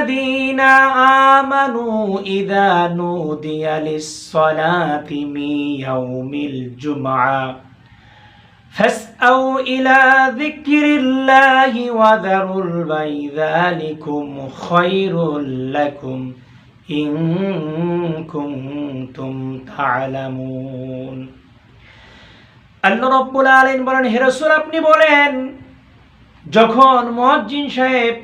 الذين آمنوا إذا نودي للصلاة من يوم الجمعة فاسأوا إلى ذكر الله وذروا البيع ذلكم خير لكم إن كنتم تعلمون আল্লাহ রব্বুল আলামিন বলেন হে রাসূল আপনি বলেন যখন মুয়াজ্জিন সাহেব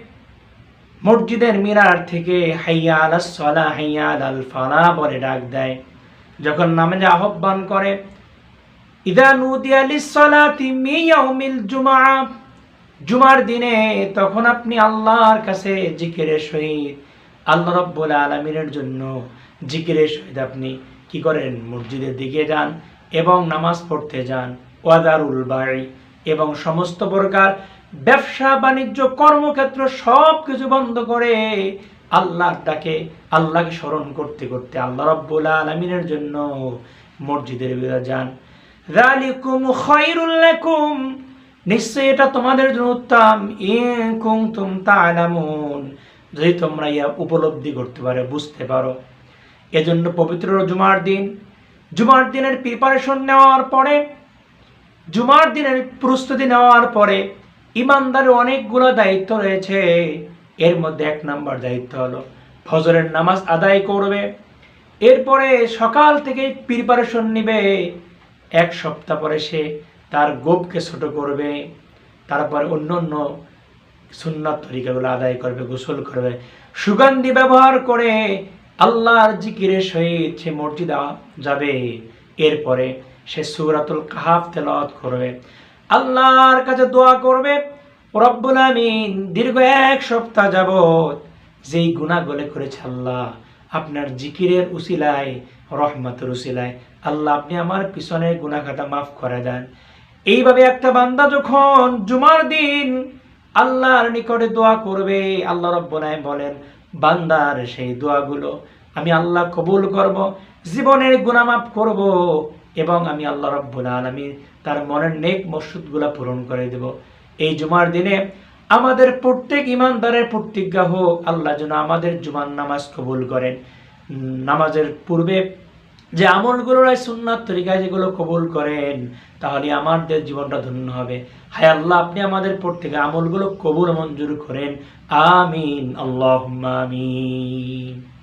মসজিদের মিনার থেকে হাইয়া আলাস সলা আলাল ফালা বলে ডাক দেয়। যখন নামাজে আহ্বান করে জুমার দিনে তখন আপনি আল্লাহর কাছে জিকিরের সহিত আল্লাহ রব্বুল আলমিনের জন্য জিকিরের সহিত আপনি। কি করেন? মসজিদের দিকে যান এবং নামাজ পড়তে যান। ওয়াদারুল বাড়ি এবং সমস্ত প্রকার ব্যবসা, বাণিজ্য, কর্মক্ষেত্র সব কিছু বন্ধ করে আল্লাহর ডাকে আল্লাহকে স্মরণ করতে করতে আল্লাহ রব্বুল আলমিনের জন্য মসজিদের ভিতরে যান। যালিকুম খায়রুল লাকুম। নিশ্চয়ই এটা তোমাদের জন্য উত্তম। কুনতুম তা'লামুন। যদি তোমরা ইয়া উপলব্ধি করতে পারো, বুঝতে পারো। এজন্য পবিত্র জুমার দিন। জুমার দিনের প্রিপারেশন নেওয়ার পরে, জুমার দিনের প্রস্তুতি নেওয়ার পরে ইমানদারের অনেকগুলো দায়িত্ব রয়েছে। এর মধ্যে এক নম্বর দায়িত্ব হলো, ফজরের নামাজ আদায় করবে। এরপরে সকাল থেকে প্রিপারেশন নিবে। এক সপ্তাহ পরে সে তার গোপকে ছোট করবে। তারপর অন্য অন্য সুন্নাত তরিকাগুলো আদায় করবে, গোসল করবে। সুগন্ধি ব্যবহার করে আল্লাহর জিকিরের সহিত সে মসজিদ যাবে। এরপরে সে সুরাতুল কাহাফ তেলাওয়াত করবে। আল্লাহর কাছে দোয়া করবে, রব্বুল আমিন, দীর্ঘ এক সপ্তাহ যাবত যেই গুণাগুলো করেছে আল্লাহ, আপনার জিকিরের উসিলায়, রহমতের উসিলায়, আল্লাহ আপনি আমার পিছনের গুণাখাতা মাফ করে দেন। এইভাবে একটা বান্দা যখন জুমার দিন আল্লাহর নিকটে দোয়া করবে, আল্লাহ আলামিন বলেন, বান্দার সেই দোয়াগুলো আমি আল্লাহ কবুল করব, জীবনের মাফ করব এবং আমি আল্লাহ রব্বুল আলামিন তার মনের নেক মসজিদগুলা পূরণ করে দেব। এই জুমার দিনে আমাদের প্রত্যেক ইমানদারের প্রতিজ্ঞা হোক, আল্লাহ যেন আমাদের জুমার নামাজ কবুল করেন। নামাজের পূর্বে যে আমলগুলো রায় সুন্নাত তরিকায় যেগুলো কবুল করেন, তাহলে আমাদের জীবনটা ধন্য হবে। হায় আল্লাহ, আপনি আমাদের প্রত্যেকে আমলগুলো কবুল মঞ্জুর করেন। আমিন আল্লাহ আমিন।